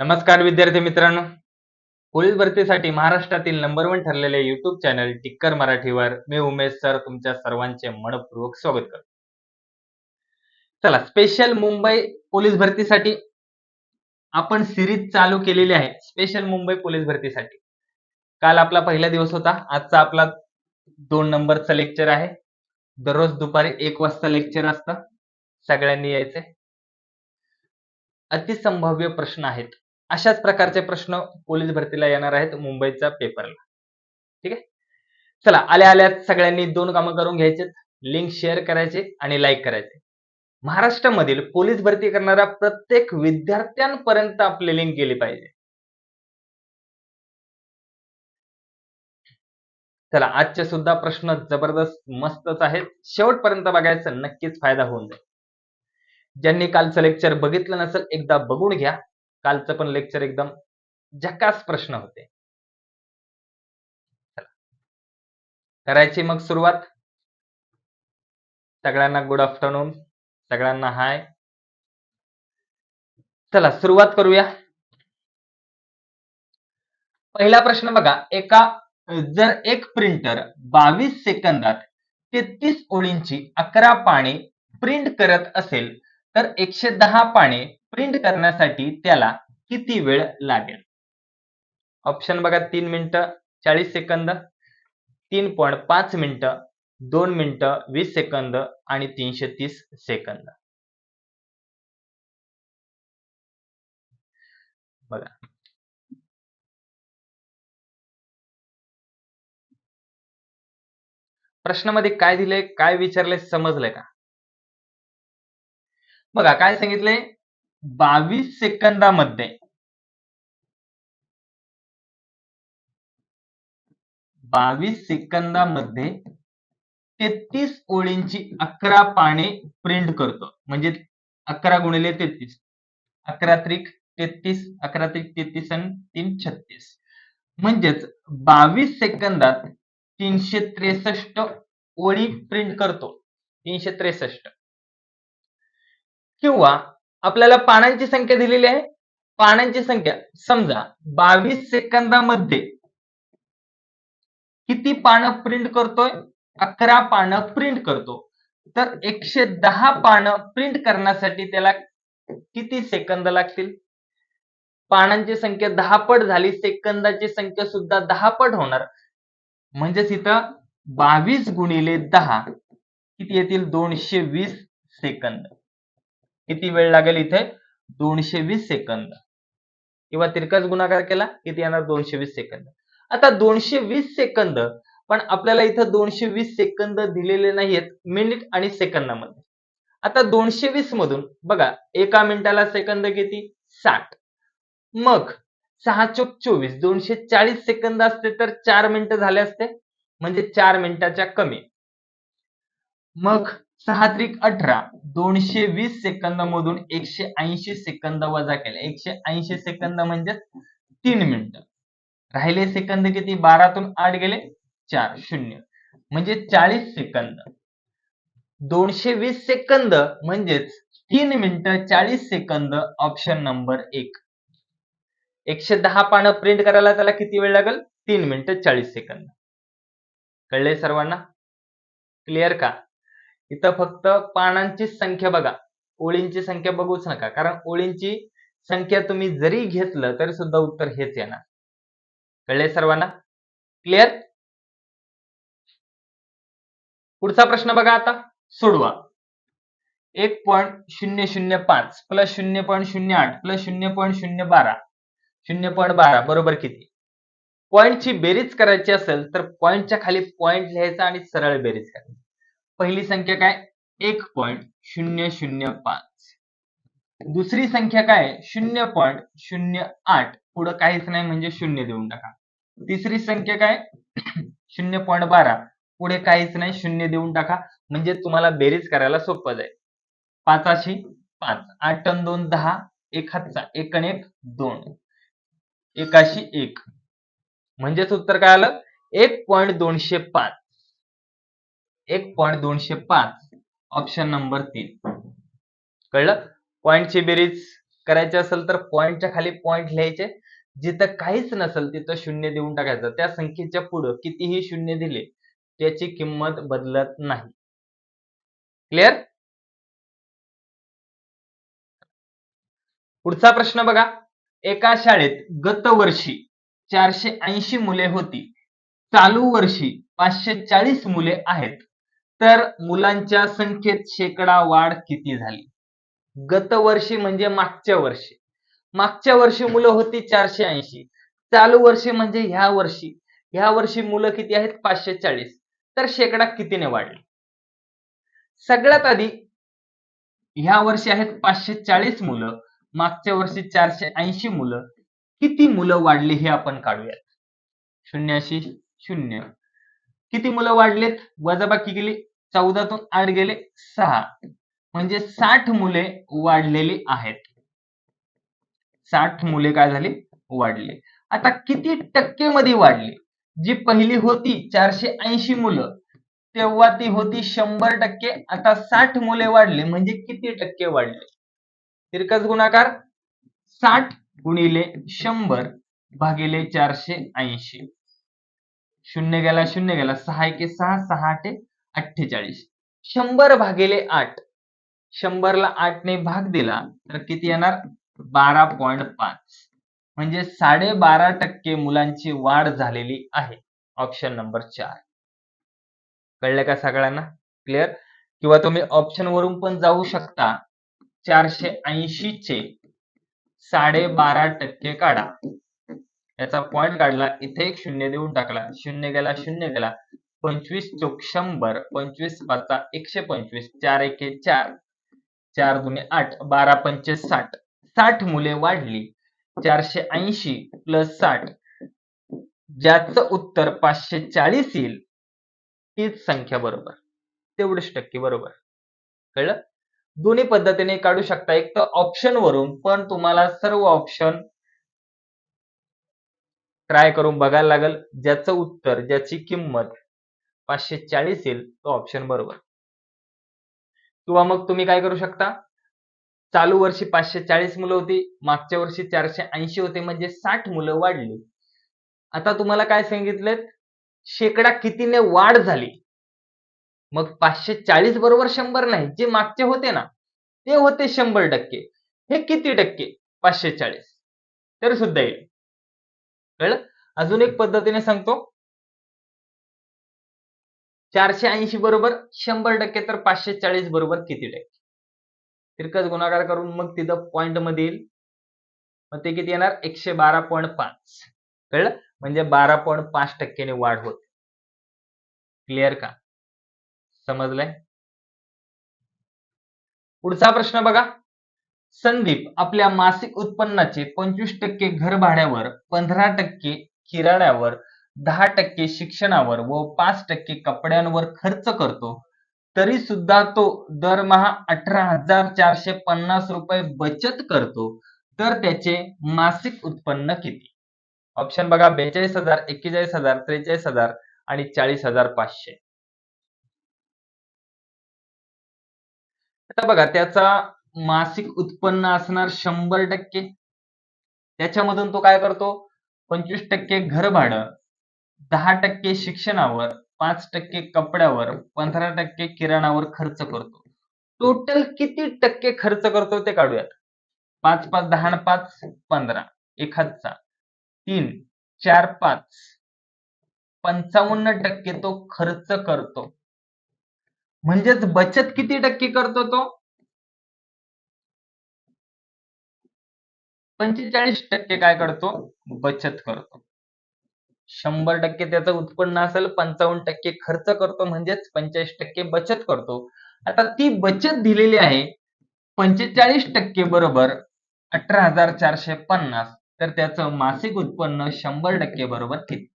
नमस्कार विद्यार्थी मित्रांनो. पोलीस भरतीसाठी महाराष्ट्रातील नंबर वन ठरलेले युट्यूब चॅनल टिक्कर मराठीवर मी उमेश सर तुमच्या सर्वांचे मनपूर्वक स्वागत करतो. चला स्पेशल मुंबई पोलीस भरतीसाठी आपण सिरीज चालू केलेली आहे. स्पेशल मुंबई पोलीस भरतीसाठी. काल आपला पहिला दिवस होता. आजचा आपला दोन नंबरचा लेक्चर आहे. दररोज दुपारी एक वाजता लेक्चर असतं. सगळ्यांनी यायचे अतिसंभाव्य प्रश्न आहेत. अशाच प्रकारचे प्रश्न पोलीस भरतीला येणार आहेत मुंबईच्या पेपरला. ठीक आहे? चला आल्या आल्या सगळ्यांनी दोन कामं करून घ्यायचे लिंक शेअर करायचे आणि लाईक करायचे. महाराष्ट्रामधील पोलीस भरती करणाऱ्या प्रत्येक विद्यार्थ्यांपर्यंत आपली लिंक गेली पाहिजे. चला आजचे सुद्धा प्रश्न जबरदस्त मस्तच आहेत. शेवटपर्यंत बघायचं नक्कीच फायदा होऊन जाईल. ज्यांनी कालचं लेक्चर बघितलं नसेल एकदा बघून घ्या. कालचं पण लेक्चर एकदम झकास प्रश्न होते. करायची मग सुरुवात. सगळ्यांना गुड आफ्टरनून सगळ्यांना हाय चला सुरुवात करूया. पहिला प्रश्न बघा. एका जर एक प्रिंटर बावीस सेकंदात तेहतीस ओळींची अकरा पाने प्रिंट करत असेल तर एकशे दहा पाने प्रिंट करण्यासाठी त्याला किती वेळ लागेल? ऑप्शन बघा तीन मिनिटं चाळीस सेकंद तीन पॉईंट पाच मिनिटं दोन मिनिटं वीस सेकंद आणि तीनशे तीस सेकंद. बघा. प्रश्नामध्ये काय दिले काय विचारले समजलंय का? बघा काय सांगितले बावीस सेकंदामध्ये. बावीस सेकंदामध्ये तेहतीस ओळींची अकरा पाने प्रिंट करतो. म्हणजे अकरा गुणिले तेहतीस. अकरा त्रिक तेहतीस अकरा त्रिक तेहतीस आणि तीन छत्तीस. म्हणजेच बावीस सेकंदात तीनशे त्रेसष्ट ओळी प्रिंट करतो. तीनशे त्रेसष्ट. किंवा आपल्याला पानांची संख्या दिलेली आहे. पानांची संख्या समजा बावीस सेकंदामध्ये किती पानं प्रिंट करतोय? अकरा पानं प्रिंट करतो. तर एकशे दहा पानं प्रिंट करण्यासाठी त्याला किती सेकंद लागतील? पानांची संख्या दहा पट झाली सेकंदाची संख्या सुद्धा दहा पट होणार. म्हणजेच इथं बावीस गुणिले दहा किती येतील? दोनशे वीस सेकंद. किती वेळ लागेल इथे? दोनशे वीस सेकंद. किंवा तिरकाच गुणाकार केला किती येणार? दोनशे वीस सेकंद. आता दोनशे वीस सेकंद पण आपल्याला इथं दोनशे वीस सेकंद दिलेले नाहीयेत मिनिट आणि सेकंदामध्ये. आता दोनशे वीस मधून बघा एका मिनिटाला सेकंद किती? साठ. मग सहा चोक चोवीस दोनशे चाळीस सेकंद असते तर चार मिनिटं झाले असते म्हणजे चार मिनिटाच्या कमी. मग सहा त्रिक अठरा दोनशे वीस सेकंद मधून एकशे ऐंशी सेकंद वजा केले. एकशे ऐंशी सेकंद म्हणजे तीन मिनिट. राहिले सेकंद किती? बारातून आठ गेले चार शून्य. म्हणजे चाळीस सेकंद. दोनशे वीस सेकंद म्हणजेच तीन मिनिट चाळीस सेकंद ऑप्शन नंबर एक. एकशे दहा पानं प्रिंट करायला त्याला किती वेळ लागेल? तीन मिनिट चाळीस सेकंद. कळले सर्वांना? क्लिअर का? इथं फक्त पानांची संख्या बघा. ओळींची संख्या बघूच नका. कारण ओळींची संख्या तुम्ही जरी घेतलं तरी सुद्धा उत्तर हेच येणार. कळले सर्वांना? क्लिअर पुढचा प्रश्न बघा आता. सोडवा. एक पॉईंट शून्य शून्य पाच प्लस शून्य पॉईंट शून्य आठ प्लस शून्य पॉईंट शून्य बारा. शून्य पॉईंट बारा बरोबर किती? पॉईंटची बेरीज करायची असेल तर पॉईंटच्या खाली पॉईंट लिहायचा आणि सरळ बेरीज करायची. पहिली संख्या काय? एक पॉईंट शून्य शून्य पाच. दुसरी संख्या काय? शून्य पॉईंट शून्य आठ. पुढं काहीच नाही म्हणजे शून्य देऊन टाका. तिसरी संख्या काय? शून्य पॉईंट बारा. पुढे काहीच नाही शून्य देऊन टाका. म्हणजे तुम्हाला बेरीज करायला सोपं जाईल. पाचाशी पाच. आठ टन दोन दहा. एक हातचा. एक आणि एक दोन. एकाशी एक. म्हणजेच उत्तर काय आलं? एक पॉईंट दोनशे पाच. एक पॉईंट दोनशे पाच. ऑप्शन नंबर तीन. कळलं? पॉईंटची बेरीज करायची असेल तर पॉईंटच्या खाली पॉईंट लिहायचे. जिथं काहीच नसेल तिथं शून्य देऊन टाकायचं. त्या संख्येच्या पुढं कितीही शून्य दिले त्याची किंमत बदलत नाही. क्लिअर पुढचा प्रश्न बघा. एका शाळेत गत वर्षी चारशे ऐंशी मुले होती. चालू वर्षी पाचशे चाळीस मुले आहेत. तर मुलांच्या संख्येत शेकडा वाढ किती झाली? गत वर्षी म्हणजे मागच्या वर्षी. मागच्या वर्षी मुलं होती चारशे ऐंशी. चालू वर्षी म्हणजे ह्या वर्षी. ह्या वर्षी मुलं किती आहेत? पाचशे चाळीस. तर शेकडा कितीने वाढले? सगळ्यात आधी ह्या वर्षी आहेत पाचशे चाळीस मुलं. मागच्या वर्षी चारशे ऐंशी मुलं. किती मुलं वाढली हे आपण काढूयात? शून्याशी शून्य. किती मुलं वाढलेत? वजाबाकी गेली चौदातून आठ गेले सहा. म्हणजे साठ मुले वाढलेली आहेत. साठ मुले काय झाली? वाढले. आता किती टक्के मध्ये वाढली? जी पहिली होती चारशे ऐंशी मुलं. तेव्हा ती होती शंभर टक्के. आता साठ मुले वाढले म्हणजे किती टक्के वाढले? तिरकस गुणाकार साठ गुणिले शंभर भागिले चारशे ऐंशी. शून्य गेला शून्य गेला सहा एके सहा सहा आठे अठ्ठेचाळीस. शंभर भागिले आठ. शंभरला आठने भाग दिला तर किती येणार? बारा पॉईंट पाच. म्हणजे साडेबारा टक्के मुलांची वाढ झालेली आहे. ऑप्शन नंबर चार. कळलं का सगळ्यांना? क्लिअर? किंवा तुम्ही ऑप्शन वरून पण जाऊ शकता. चारशे ऐंशी चे साडेबारा टक्के काढा. याचा पॉईंट काढला. इथे एक शून्य देऊन टाकला. शून्य गेला शून्य गेला. पंचवीस चौक शंभर. पंचवीस पाचचा एकशे पंचवीस. चार एके चार. चार दुने आठ. बारा पंचे साठ. साठ मुले वाढली. चारशे ऐंशी प्लस साठ. ज्याचं उत्तर पाचशे चाळीस येईल. तीच संख्या बरोबर. तेवढेच टक्के बरोबर. कळलं? दोन्ही पद्धतीने काढू शकता. एक तर ऑप्शन वरून पण तुम्हाला सर्व ऑप्शन ट्राय करून बघायला लागेल. ज्याचं उत्तर ज्याची किंमत पाचशे चाळीस येईल तो ऑप्शन बरोबर. किंवा मग तुम्ही काय करू शकता? चालू वर्षी पाचशे चाळीस मुलं होती मागच्या वर्षी चारशे ऐंशी होते म्हणजे साठ मुलं वाढली. आता तुम्हाला काय सांगितलेत शेकडा कितीने वाढ झाली? मग पाचशे चाळीस बरोबर शंभर नाही. जे मागचे होते ना ते होते शंभर टक्के. हे किती टक्के? पाचशे चाळीस. तर सुद्धा येईल. कळलं? अजून एक पद्धतीने सांगतो. चारशे ऐंशी बरोबर शंभर टक्के तर पाचशे चाळीस बरोबर किती टक्के? तिरकस गुणाकार करून मग तिथं पॉइंटमध्ये येईल. मग ते किती येणार? एकशे बारा पॉईंट पाच. कळलं? म्हणजे बारा पॉईंट पाच टक्क्याने वाढ होते. क्लिअर का? समजलंय? पुढचा प्रश्न बघा. संदीप आपल्या मासिक उत्पन्नाचे पंचवीस टक्के घर भाड्यावर पंधरा टक्के किराण्यावर दहा टक्के शिक्षणावर व पाच टक्के कपड्यांवर खर्च करतो तरी सुद्धा तो दरमहा अठरा हजार चारशे पन्नास रुपये बचत करतो. तर त्याचे मासिक उत्पन्न किती? ऑप्शन बघा बेचाळीस हजार एक्केचाळीस हजार त्रेचाळीस हजार आणि चाळीस हजार पाचशे. आता बघा त्याचा मासिक उत्पन्न असणार शंभर टक्के. त्याच्यामधून तो काय करतो? पंचवीस टक्के घर भाडं दहा टक्के शिक्षणावर पाच टक्के कपड्यावर पंधरा टक्के किराणावर खर्च करतो. टोटल किती टक्के खर्च करतो ते काढूयात. पाच पाच दहा पाच पंधरा. एखादचा. तीन चार पाच. पंचावन्न टक्के तो खर्च करतो. म्हणजेच बचत किती टक्के करतो तो? पंचेचाळीस टक्के काय करतो? बचत करतो. शंभर टक्के त्याचं उत्पन्न असेल पंचावन्न टक्के खर्च करतो म्हणजेच पंचेचाळीस टक्के बचत करतो. आता ती बचत दिलेली आहे पंचेचाळीस टक्के बरोबर अठरा हजार चारशे पन्नास तर त्याचं मासिक उत्पन्न शंभर टक्के बरोबर किती?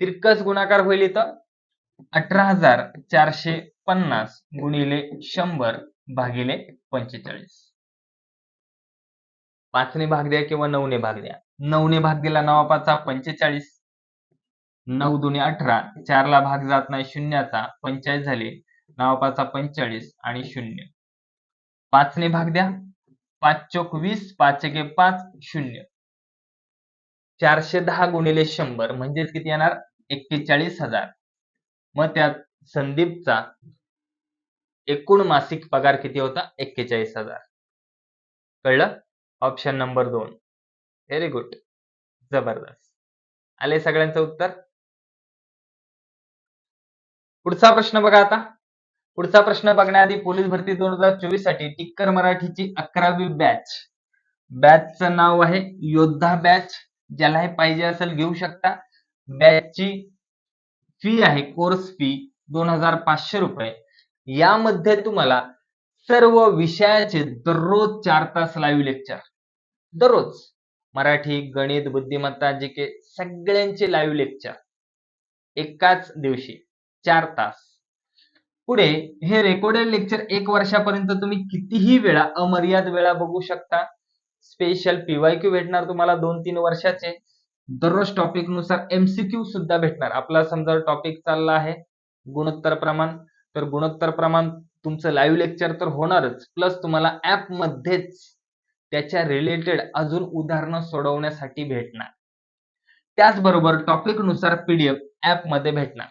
तिरकस गुणाकार होईल इथं. अठरा हजार चारशे पन्नास गुणिले शंभर भागिले पंचेचाळीस. पाचने भाग द्या किंवा नऊने भाग द्या. नऊने भाग दिला नवापाचा पंचेचाळीस. नऊ दुने अठरा. चारला भाग जात नाही शून्याचा. पंचाळीस झाले. नावापाचा पंचेचाळीस आणि शून्य. पाचने भाग द्या. पाच चोक वीस पाच एके पाच शून्य. चारशे दहा गुणिले शंभर. म्हणजेच किती येणार? एक्केचाळीस हजार. मग त्यात संदीपचा एकूण मासिक पगार किती होता? एक्केचाळीस हजार. कळलं? ऑप्शन नंबर दोन. व्हेरी गुड जबरदस्त. आले सगळ्यांचं उत्तर? पुढचा प्रश्न बघा आता. पुढचा प्रश्न बघण्याआधी पोलीस भरती दोन हजार चोवीससाठी टिक्कर मराठीची अकरावी बॅच बॅचचं नाव आहे योद्धा बॅच ज्याला हे पाहिजे असेल घेऊ शकता. बॅचची फी आहे कोर्स फी दोन हजार पाचशे रुपये. यामध्ये तुम्हाला सर्व विषयाचे दररोज चार तास लाईव्ह लेक्चर दररोज. मराठी गणित बुद्धिमत्ता जी के सगळ्यांचे लाईव्ह लेक्चर एकाच दिवशी. चार तास. पुढे हे रेकॉर्डेड लेक्चर एक वर्षापर्यंत तुम्ही कितीही वेळा अमर्याद वेळा बघू शकता. स्पेशल पीवायक्यू भेटणार तुम्हाला दोन तीन वर्षाचे. दररोज टॉपिकनुसार एमसीक्यू सुद्धा भेटणार. आपला समजा टॉपिक चालला आहे गुणोत्तर प्रमाण तर गुणोत्तर प्रमाण तुमचं लाईव्ह लेक्चर तर होणारच. प्लस तुम्हाला ऍप मध्येच त्याच्या रिलेटेड अजून उदाहरणं सोडवण्यासाठी भेटणार. त्याचबरोबर टॉपिकनुसार पीडीएफ ऍपमध्ये भेटणार.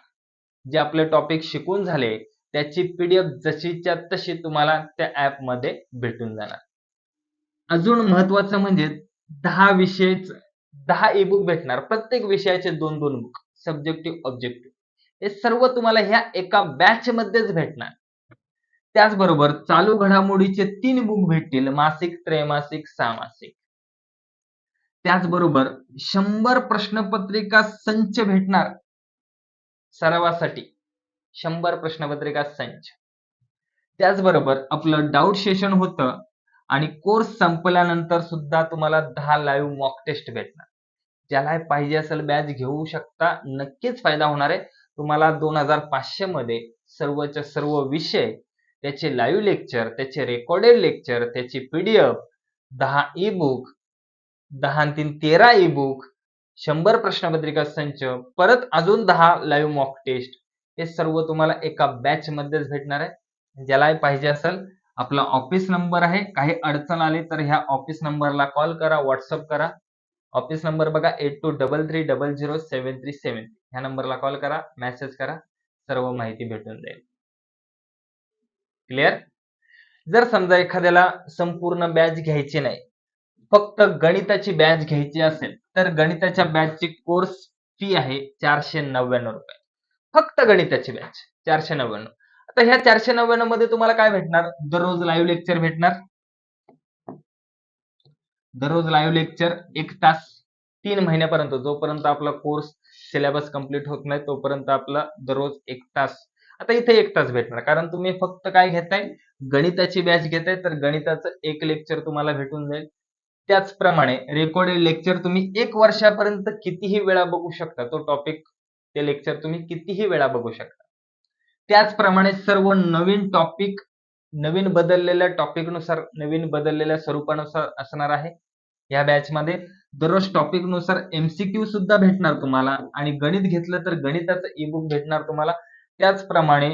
जे आपले टॉपिक शिकून झाले त्याची पीडीएफ जशीच्या तशी तुम्हाला त्या ऍपमध्ये भेटून जाणार. अजून महत्वाचं म्हणजे दहा विषय दहा ई बुक भेटणार. प्रत्येक विषयाचे दोन दोन बुक सब्जेक्टिव्ह ऑब्जेक्टिव्ह हे सर्व तुम्हाला ह्या एका बॅच मध्येच भेटणार. त्याचबरोबर चालू घडामोडीचे तीन बुक भेटतील मासिक त्रैमासिक सामासिक. त्याचबरोबर शंभर प्रश्नपत्रिका संच भेटणार सरावासाठी. शंभर प्रश्नपत्रिका संच. त्याचबरोबर आपलं डाऊट सेशन होतं आणि कोर्स संपल्यानंतर सुद्धा तुम्हाला दहा लाईव्ह मॉक टेस्ट भेटणार. ज्याला पाहिजे असेल बॅच घेऊ शकता नक्कीच फायदा होणार आहे. तुम्हाला दोन हजार पाचशे मध्ये सर्वच्या सर्व विषय त्याचे लाईव्ह लेक्चर त्याचे रेकॉर्डेड लेक्चर त्याची पीडीएफ दहा ई बुक दहा तीन तेरा ई बुक शंभर प्रश्नपत्रिका संच परत अजून दहा लाईव्ह मॉक टेस्ट हे सर्व तुम्हाला एका बॅच मध्येच भेटणार आहे. ज्याला पाहिजे असेल आपला ऑफिस नंबर आहे. काही अडचण आली तर ह्या ऑफिस नंबरला कॉल करा व्हॉट्सअप करा. ऑफिस नंबर बघा eight two double three double zero seven three seven ह्या नंबरला कॉल करा मेसेज करा. सर्व माहिती भेटून जाईल. क्लिअर जर समजा एखाद्याला संपूर्ण बॅच घ्यायची नाही फक्त गणिताची बॅच घ्यायची असेल तर गणिताच्या बॅचची कोर्स फी आहे चारशे नव्याण्णव रुपये. फक्त गणिताची बॅच चारशे नव्याण्णव. आता ह्या चारशे नव्याण्णवमध्ये तुम्हाला काय भेटणार? दररोज लाईव्ह लेक्चर भेटणार. दररोज लाईव्ह लेक्चर एक तास तीन महिन्यापर्यंत जोपर्यंत आपला कोर्स सिलेबस कंप्लीट होत नाही तोपर्यंत आपला दररोज एक तास आता इथे एक तास भेटणार. कारण तुम्ही फक्त काय घेताय? गणिताची बॅच घेताय तर गणिताचं एक लेक्चर तुम्हाला भेटून जाईल. त्याचप्रमाणे रेकॉर्डेड लेक्चर तुम्ही एक वर्षापर्यंत कितीही वेळा बघू शकता. तो टॉपिक ते लेक्चर तुम्ही कितीही वेळा बघू शकता. त्याचप्रमाणे सर्व नवीन टॉपिक नवीन बदललेल्या टॉपिकनुसार नवीन बदललेल्या स्वरूपानुसार असणार आहे. या बॅच मध्ये दररोज टॉपिकनुसार एमसीक्यू सुद्धा भेटणार तुम्हाला. आणि गणित घेतलं तर गणिताचं ई बुक भेटणार तुम्हाला. त्याचप्रमाणे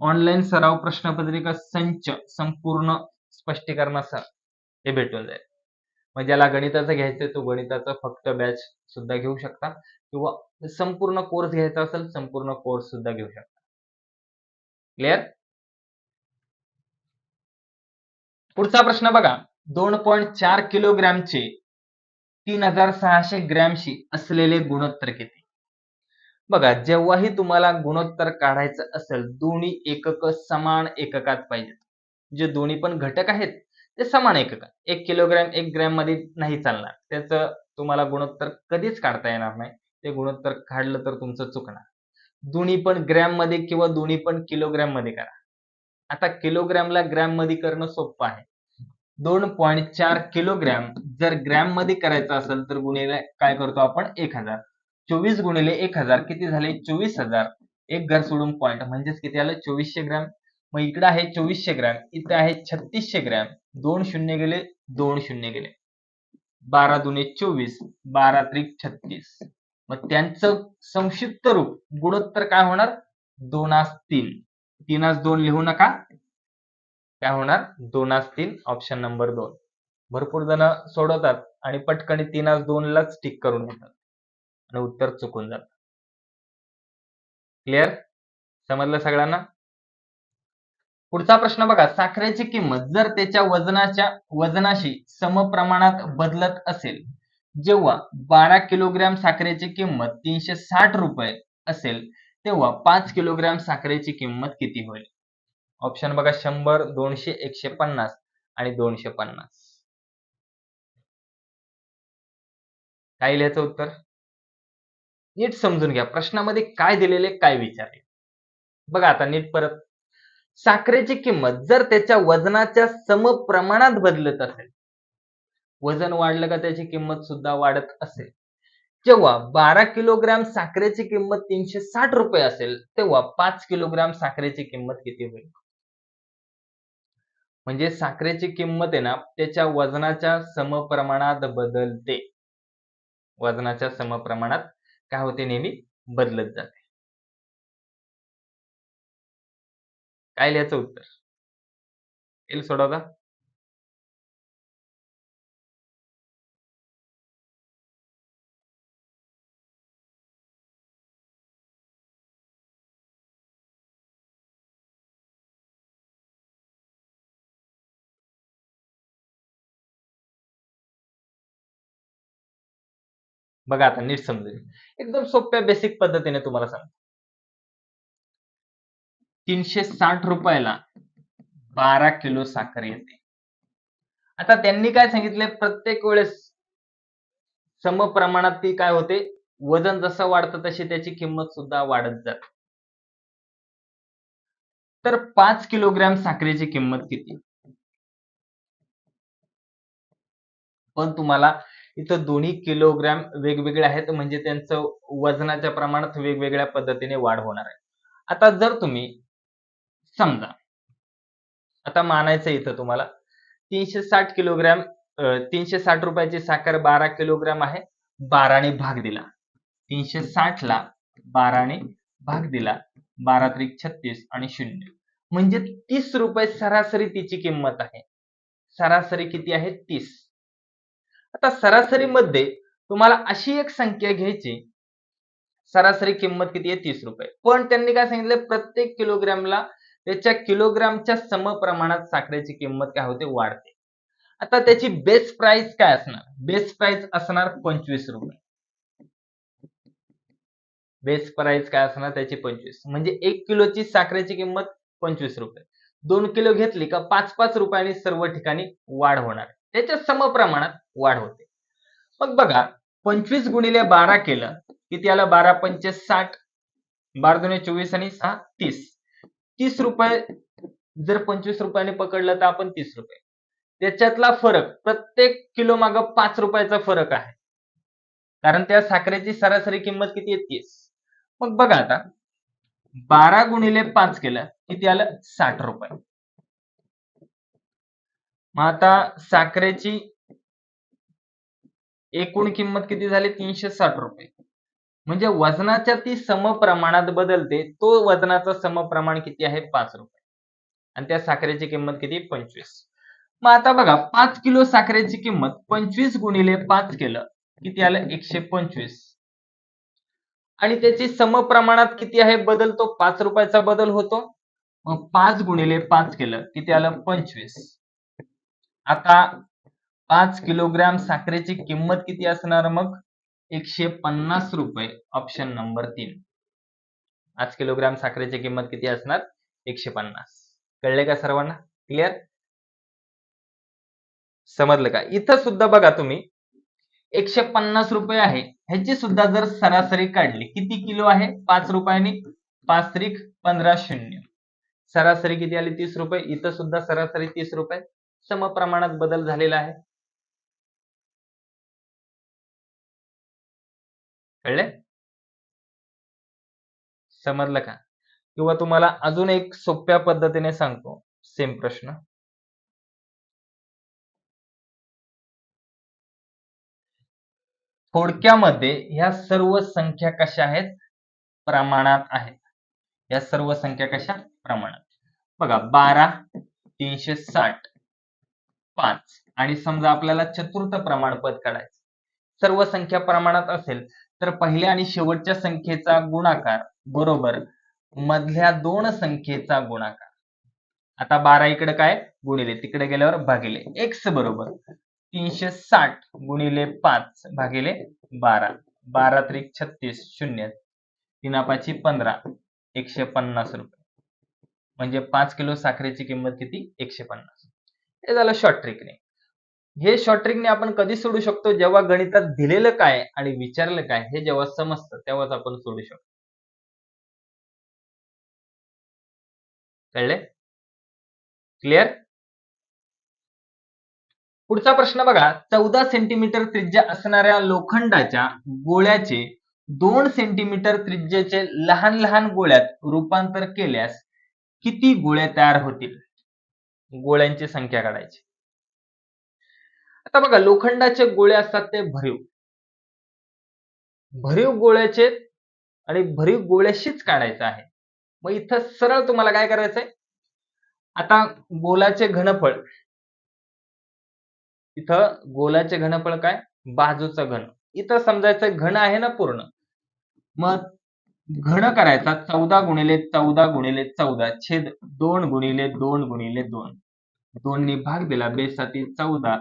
ऑनलाईन सराव प्रश्नपत्रिका संच संपूर्ण स्पष्टीकरणासह हे भेटून जाईल. मग ज्याला गणिताचं घ्यायचं तो गणिताचा फक्त बॅच सुद्धा घेऊ शकता किंवा संपूर्ण कोर्स घ्यायचा असेल संपूर्ण कोर्स सुद्धा घेऊ शकता. क्लिअर पुढचा प्रश्न बघा. दोन पॉईंट चार किलोग्रॅमचे तीन हजार सहाशे ग्रॅमशी असलेले गुणोत्तर किती? बघा जेव्हाही तुम्हाला गुणोत्तर काढायचं असेल दोन्ही एकक समान एककात पाहिजेत. जे दोन्ही पण घटक आहेत ते समान एकक एक किलोग्रॅम एक ग्रॅममध्ये नाही चालणार. त्याचं तुम्हाला गुणोत्तर कधीच काढता येणार नाही. ते गुणोत्तर काढलं तर तुमचं चुकणार. दोन्ही पण ग्रॅममध्ये किंवा दोन्ही पण किलोग्रॅममध्ये करा. आता किलोग्रॅमला ग्रॅममध्ये करणं सोपं आहे. दोन पॉईंट चार किलोग्रॅम जर ग्रॅममध्ये करायचं असेल तर गुणिले काय करतो आपण? एक हजार. चोवीस गुणिले एक हजार किती झाले? चोवीस हजार. एक घर सोडून पॉईंट म्हणजेच किती आलं? चोवीसशे ग्रॅम. मग इकडे आहे चोवीसशे ग्रॅम. इथे आहे छत्तीसशे ग्रॅम. दोन शून्य गेले दोन शून्य गेले. बारा दुने चोवीस बारा त्रिक छत्तीस. मग त्यांचं संक्षिप्त रूप गुणोत्तर काय होणार? दोनास तीन. तीनास दोन लिहू नका. काय होणार? दोनास तीन ऑप्शन नंबर दोन. भरपूर जण सोडवतात आणि पटकन तीन दोनलाच टिक करून घेतात. आणि उत्तर चुकून जात क्लिअर समजलं सगळ्यांना? पुढचा प्रश्न बघा साखरेची किंमत जर त्याच्या वजनाच्या वजनाशी समप्रमाणात बदलत असेल जेव्हा बारा किलोग्रॅम साखरेची किंमत तीनशे साठ रुपये असेल तेव्हा पाच किलोग्रॅम साखरेची किंमत किती होईल? ऑप्शन बघा शंभर दोनशे एकशे पन्नास आणि दोनशे पन्नास. काय लिहायचं उत्तर? नीट समजून घ्या. प्रश्नामध्ये काय दिलेले काय विचारले. बघा आता नीट परत. साखरेची किंमत जर त्याच्या वजनाच्या समप्रमाणात बदलत असेल वजन वाढलं का त्याची किंमत सुद्धा वाढत असेल. जेव्हा बारा किलोग्रॅम साखरेची किंमत तीनशे साठ रुपये असेल तेव्हा पाच किलोग्रॅम साखरेची किंमत किती होईल? म्हणजे साखरेची किंमत आहे ना त्याच्या वजनाच्या समप्रमाणात बदलते. वजनाच्या समप्रमाणात काय होते नेहमी? बदलत जाते. काय लिहायचं उत्तर? येईल सोडवता बघा आता नीट समजून एकदम सोप्या बेसिक पद्धतीने तुम्हाला सांगतो. तीनशे साठ रुपयाला बारा किलो साखर येते. आता त्यांनी काय सांगितले? प्रत्येक वेळेस सम प्रमाणात ती काय होते? वजन जसं वाढतं तशी त्याची किंमत सुद्धा वाढत जाते. तर पाच किलोग्रॅम साखरेची किंमत किती? पण तुम्हाला इथं दोन्ही किलोग्रॅम वेगवेगळे आहेत म्हणजे त्यांचं वजनाच्या प्रमाणात वेगवेगळ्या पद्धतीने वाढ होणार आहे. आता जर तुम्ही समजा आता मानायचं इथं तुम्हाला तीनशे साठ किलोग्रॅम तीनशे साठ रुपयाची साखर बारा किलोग्रॅम आहे बाराने भाग दिला. तीनशे साठ ला बाराने भाग दिला बारा त्रिक छत्तीस आणि शून्य. म्हणजे तीस रुपये सरासरी तिची किंमत आहे. सरासरी किती आहे? तीस. आता सरासरीमध्ये तुम्हाला अशी एक संख्या घ्यायची. सरासरी किंमत किती आहे? तीस रुपये. पण त्यांनी काय सांगितलं? प्रत्येक किलोग्रॅमला त्याच्या किलोग्रामच्या समप्रमाणात साखरेची किंमत काय होते? वाढते. आता त्याची बेस प्राइस काय असणार? बेस प्राइस असणार पंचवीस रुपये. बेस प्राइस काय असणार? त्याची पंचवीस. म्हणजे एक किलोची साखरेची किंमत पंचवीस रुपये. दोन किलो घेतली का पाच पाच रुपयांनी सर्व ठिकाणी वाढ होणार. त्याच्या समप्रमाणात वाढ होते. मग बघा पंचवीस गुणिले बारा केलं की त्याला बारा पंचे साठ बारा दोन चोवीस आणि सहा तीस. तीस रुपये जर पंचवीस रुपयाने पकडलं तर आपण तीस रुपये. त्याच्यातला फरक प्रत्येक किलो माग पाच रुपयाचा फरक आहे. कारण त्या साखरेची सरासरी किंमत किती आहे? तीस. मग बघा आता बारा गुणिले पाच केलं किती आलं साठ रुपये. आता साखरेची एकूण किंमत किती झाली? तीनशे साठ रुपये. म्हणजे वजनाच्या ती समप्रमाणात बदलते तो वजनाचा समप्रमाण किती आहे? पाच रुपये. आणि त्या साखरेची किंमत किती? पंचवीस. मग आता बघा पाच किलो साखरेची किंमत पंचवीस गुणिले पाच केलं किती आलं? एकशे पंचवीस. आणि त्याची समप्रमाणात किती आहे? बदल तो पाच रुपयाचा बदल होतो. मग पाच गुणिले पाच केलं किती आलं? पंचवीस. आता पाच किलोग्रॅम साखरेची किंमत किती असणार मग? एकशे पन्नास रुपये ऑप्शन नंबर तीन. पाच किलोग्रॅम साखरेची किंमत किती असणार? एकशे पन्नास. कळले का सर्वांना? क्लिअर समजलं का? इथं सुद्धा बघा तुम्ही एकशे पन्नास रुपये आहे. ह्याची सुद्धा जर सरासरी काढली किती किलो आहे? पाच रुपयाने पाच त्रिक पंधरा शून्य. सरासरी किती आली? तीस रुपये. इथं सुद्धा सरासरी तीस रुपये. सम प्रमाणात बदल झालेला आहे. कळले? समजलं का? किंवा तुम्हाला अजून एक सोप्या पद्धतीने सांगतो. सेम प्रश्न. थोडक्यामध्ये ह्या सर्व संख्या कशा आहेत? प्रमाणात आहेत. या सर्व संख्या कशा? प्रमाणात. बघा बारा तीनशे साठ. पाच. आणि समजा आपल्याला चतुर्थ प्रमाणपद काढायचं. सर्व संख्या प्रमाणात असेल तर पहिल्या आणि शेवटच्या संख्येचा गुणाकार बरोबर मधल्या दोन संख्येचा गुणाकार. आता बारा इकडे काय? गुणिले. तिकडे गेल्यावर भागिले. एक्स बरोबर. तीनशे साठ गुणिले पाच भागिले बारा. बारा त्रिक छत्तीस शून्य. तीनापाची पंधरा. एकशे पन्नास रुपये. म्हणजे पाच किलो साखरेची किंमत किती? एकशे पन्नास. हे झालं शॉर्ट ट्रिकने हे शॉर्ट ट्रिकने आपण कधी सोडू शकतो? जेव्हा गणितात दिलेलं काय आणि विचारलं काय हे जेव्हा समजतं तेव्हाच आपण सोडू शकतो. कळले? क्लिअर पुढचा प्रश्न बघा. चौदा सेंटीमीटर त्रिज्या असणाऱ्या लोखंडाच्या गोळ्याचे दोन सेंटीमीटर त्रिज्येचे लहान लहान गोळ्यात रूपांतर केल्यास किती गोळ्या तयार होतील? गोळ्यांची संख्या काढायची. आता बघा लोखंडाचे गोळे असतात ते भरीव. भरीव गोळ्याचे आणि भरीव गोळ्याशीच काढायचं आहे. मग इथं सरळ तुम्हाला काय करायचंय? आता गोलाचे घनफळ. इथं गोलाचे घनफळ काय? बाजूचं घन. इथं समजायचं घन आहे ना पूर्ण. मग घन करायचा चौदा गुणिले चौदा गुणिले चौदा छेद दोन गुणिले दोन गुणिले दोन. दोननी भाग दिला बेसाती चौदा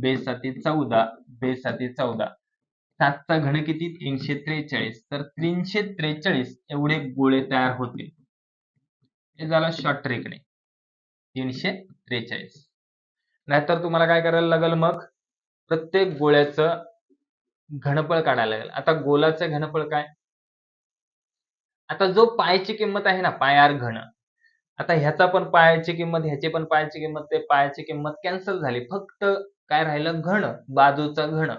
बेसाती चौदा बेसाती चौदा. सातचा घन किती? तीनशे त्रेचाळीस. तर तीनशे त्रेचाळीस एवढे गोळे तयार होतील. हे झालं शॉर्ट ट्रेकने तीनशे त्रेचाळीस. नाहीतर तुम्हाला काय करायला लागेल मग? प्रत्येक गोळ्याचं घनफळ काढायला लागेल. आता गोलाचं घनफळ काय? आता जो पायची किंमत आहे ना पाय आर घन. आता ह्याचा पण पायाची किंमत ह्याची पण पायाची किंमत ते पायाची किंमत कॅन्सल झाली. फक्त काय राहिलं? घन बाजूचं घन.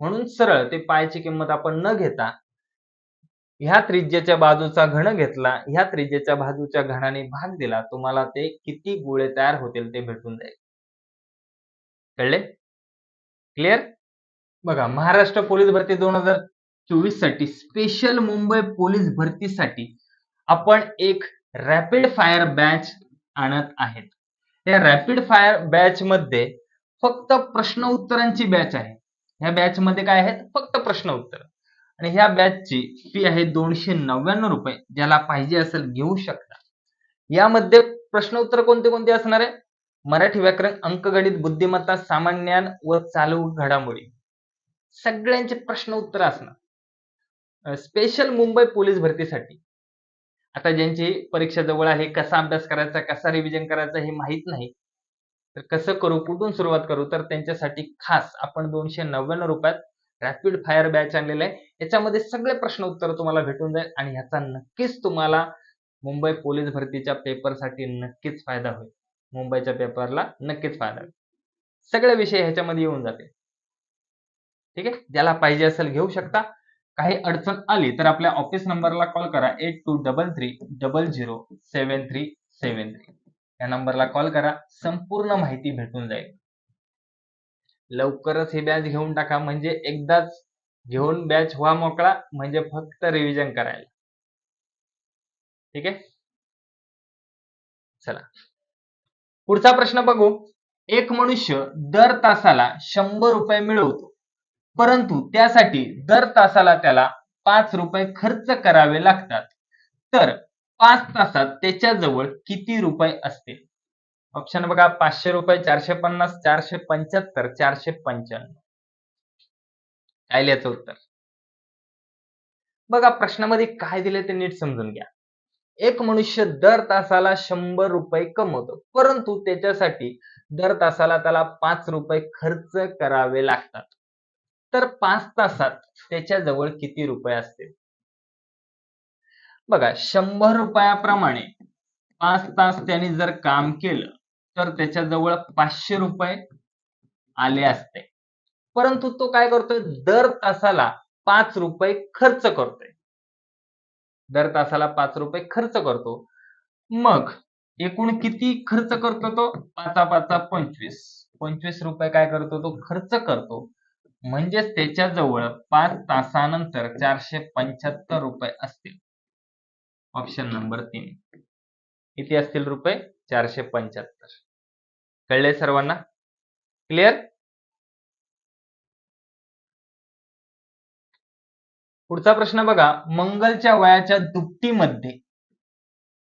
म्हणून सरळ ते पायाची किंमत आपण न घेता ह्या त्रिज्येच्या बाजूचा घन घेतला ह्या त्रिज्येच्या बाजूच्या घनाने भाग दिला तुम्हाला ते किती गोळे तयार होतील ते भेटून जाईल. कळले? क्लिअर बघा महाराष्ट्र पोलीस भरती दोन हजार चोवीससाठी स्पेशल मुंबई पोलीस भरतीसाठी आपण एक रॅपिड फायर बॅच आणत आहेत. या रॅपिड फायर बॅच मध्ये फक्त प्रश्न उत्तरांची बॅच आहे. ह्या बॅच मध्ये काय आहेत? फक्त प्रश्न उत्तर. आणि ह्या बॅचची फी आहे दोनशे नव्याण्णव रुपये. ज्याला पाहिजे असेल घेऊ शकता. यामध्ये प्रश्न उत्तर कोणते कोणते असणार आहे? मराठी व्याकरण अंकगणित बुद्धिमत्ता सामान्यान व चालू घडामोडी. सगळ्यांचे प्रश्न उत्तर असणार. स्पेशल मुंबई पोलीस भरतीसाठी. आता ज्यांची परीक्षा जवळ आहे कसा अभ्यास करायचा कसा रिव्हिजन करायचा हे माहीत नाही. तर कसं करू कुठून सुरुवात करू तर त्यांच्यासाठी खास आपण दोनशे नव्याण्णव रुपयात रॅपिड फायर बॅच आणलेला आहे. याच्यामध्ये सगळे प्रश्न उत्तर तुम्हाला भेटून जाईल आणि ह्याचा नक्कीच तुम्हाला मुंबई पोलीस भरतीच्या पेपरसाठी नक्कीच फायदा होईल. मुंबईच्या पेपरला नक्कीच फायदा होईल. सगळे विषय ह्याच्यामध्ये येऊन जातील. ठीक आहे? ज्याला पाहिजे असेल घेऊ शकता. काही अडचण आली तर आपल्या ऑफिस नंबरला कॉल करा. Eight two double three double zero seven three seven three या नंबरला कॉल करा. संपूर्ण माहिती भेटून जाईल. लवकरच ही बॅच घेऊन टाका. म्हणजे एकदाच घेऊन बॅच व्हा मोकळा. म्हणजे फक्त रिव्हिजन करायला. ठीक आहे? चला. पुढचा प्रश्न बघू. एक मनुष्य दर तासाला शंभर रुपये मिळवतो. परंतु त्यासाठी दर तासाला त्याला पाच रुपये खर्च करावे लागतात. तर पाच तासात त्याच्याजवळ किती रुपये असतील? ऑप्शन बघा पाचशे रुपये चारशे पन्नास चारशे पंच्याहत्तर चारशे पंच्याण्णव. काय लिहायचं उत्तर? बघा प्रश्नामध्ये काय दिले ते नीट समजून घ्या. एक मनुष्य दर तासाला शंभर रुपये कमवतो परंतु त्याच्यासाठी दर तासाला त्याला पाच रुपये खर्च करावे लागतात. तर पाच तासात त्याच्याजवळ किती रुपये असतील? बघा शंभर रुपयाप्रमाणे पाच तास त्यांनी जर काम केलं तर त्याच्याजवळ पाचशे रुपये आले असते. परंतु तो काय करतोय? दर तासाला पाच रुपये खर्च करतोय. दर तासाला पाच रुपये खर्च करतो. मग एकूण किती खर्च करतो तो? पाचा पाचा पंचवीस. पंचवीस रुपये काय करतो तो? खर्च करतो. म्हणजेच त्याच्याजवळ पाच तासानंतर चारशे पंच्याहत्तर रुपये असतील. ऑप्शन नंबर तीन. किती असतील रुपये? चारशे पंच्याहत्तर. कळले सर्वांना? क्लिअर पुढचा प्रश्न बघा. मंगलच्या वयाच्या दुपटीमध्ये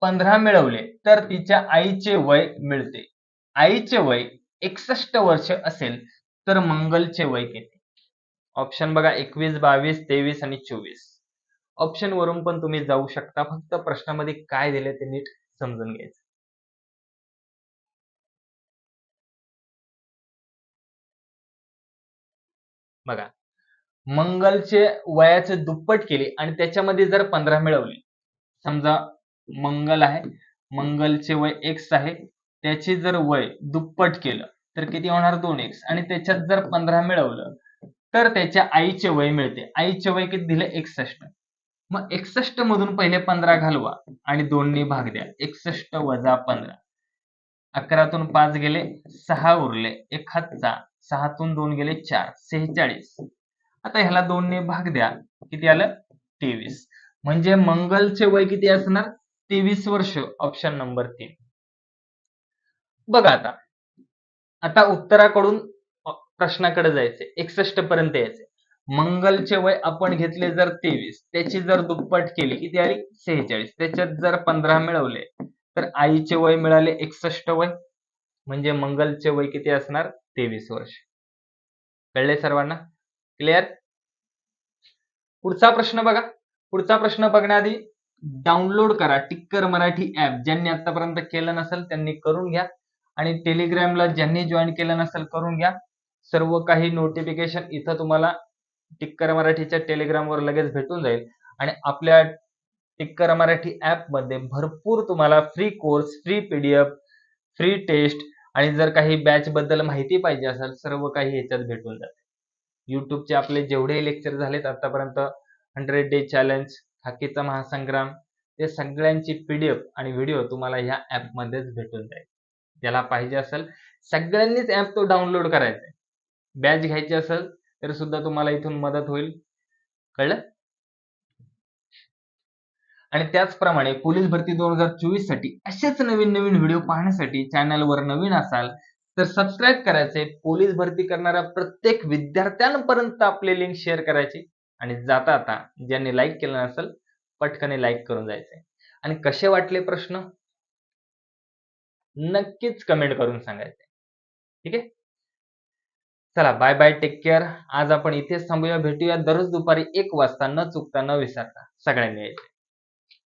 पंधरा मिळवले तर तिच्या आईचे वय मिळते. आईचे वय एकसष्ट वर्ष असेल तर मंगलचे वय किती? ऑप्शन बघा एकवीस बावीस तेवीस आणि चोवीस. ऑप्शन वरून पण तुम्ही जाऊ शकता. फक्त प्रश्नामध्ये काय दिले ते नीट समजून घ्यायचं. बघा मंगलचे वयाचे दुप्पट केले आणि त्याच्यामध्ये जर पंधरा मिळवले. समजा मंगल आहे मंगलचे वय एक्स आहे त्याचे जर वय दुप्पट केलं तर किती होणार? दोन एक्स आणि त्याच्यात जर पंधरा मिळवलं तर त्याच्या आईचे वय मिळते. आईचे वय किती दिले? एकसष्ट. मग एकसष्ट मधून पहिले पंधरा घालवा आणि दोनने भाग द्या. एकसष्ट वजा पंधरा. अकरातून पाच गेले सहा उरले. एक हातचा सहातून दोन गेले चार. सेहेचाळीस. आता ह्याला दोनने भाग द्या. किती आलं? तेवीस. म्हणजे मंगलचे वय किती असणार? तेवीस वर्ष. ऑप्शन नंबर तीन. बघा आता. आता उत्तराकडून प्रश्नाकडे जायचे. एकसष्ट पर्यंत यायचे. मंगलचे वय आपण घेतले जर तेवीस त्याची जर दुप्पट केली किती आली? सेहेचाळीस. त्याच्यात जर पंधरा मिळवले तर आईचे वय मिळाले एकसष्ट वय. म्हणजे मंगलचे वय किती असणार? तेवीस वर्ष. कळले सर्वांना? क्लिअर पुढचा प्रश्न बघा. पुढचा प्रश्न बघण्याआधी डाउनलोड करा टिक्कर मराठी ऍप ज्यांनी आतापर्यंत केलं नसेल त्यांनी करून घ्या. आणि टेलिग्रामला ज्यांनी जॉईन केलं नसेल करून घ्या. सर्व काही नोटिफिकेशन इथं तुम्हाला टिक्कर मराठीच्या टेलिग्रामवर लगेच भेटून जाईल. आणि आपल्या टिक्कर मराठी ॲपमध्ये भरपूर तुम्हाला free course free PDF free test आणि जर काही बॅच बद्दल माहिती पाहिजे असेल सर्व काही ह्याच्यात भेटून जाते. युट्यूबचे आपले जेवढे लेक्चर झालेत आतापर्यंत हंड्रेड डे चॅलेंज हाकीचा महासंग्राम ते सगळ्यांची पीडीएफ आणि व्हिडिओ तुम्हाला ह्या ॲपमध्येच भेटून जाईल. ज्याला पाहिजे असेल. सगळ्यांनीच ऍप तो डाउनलोड करायचा आहे. बॅच घ्यायची असेल तर सुद्धा तुम्हाला इथून मदत होईल. कळलं? आणि त्याचप्रमाणे पोलीस भरती दोन हजार चोवीससाठी असेच नवीन नवीन व्हिडिओ पाहण्यासाठी चॅनलवर नवीन असाल तर सबस्क्राईब करायचे पोलीस भरती करणाऱ्या प्रत्येक विद्यार्थ्यांपर्यंत आपले लिंक शेअर करायचे. आणि जाता आता ज्यांनी लाईक केलं नसेल पटकन लाईक करून जायचे. आणि कसे वाटले प्रश्न? नक्कीच कमेंट करून सांगायचं. ठीक आहे? चला बाय बाय टेक केअर आज आपण इथेच थांबूया. भेटूया दररोज दुपारी एक वाजता. न चुकता न विसरता. सगळ्यांनी यायचे.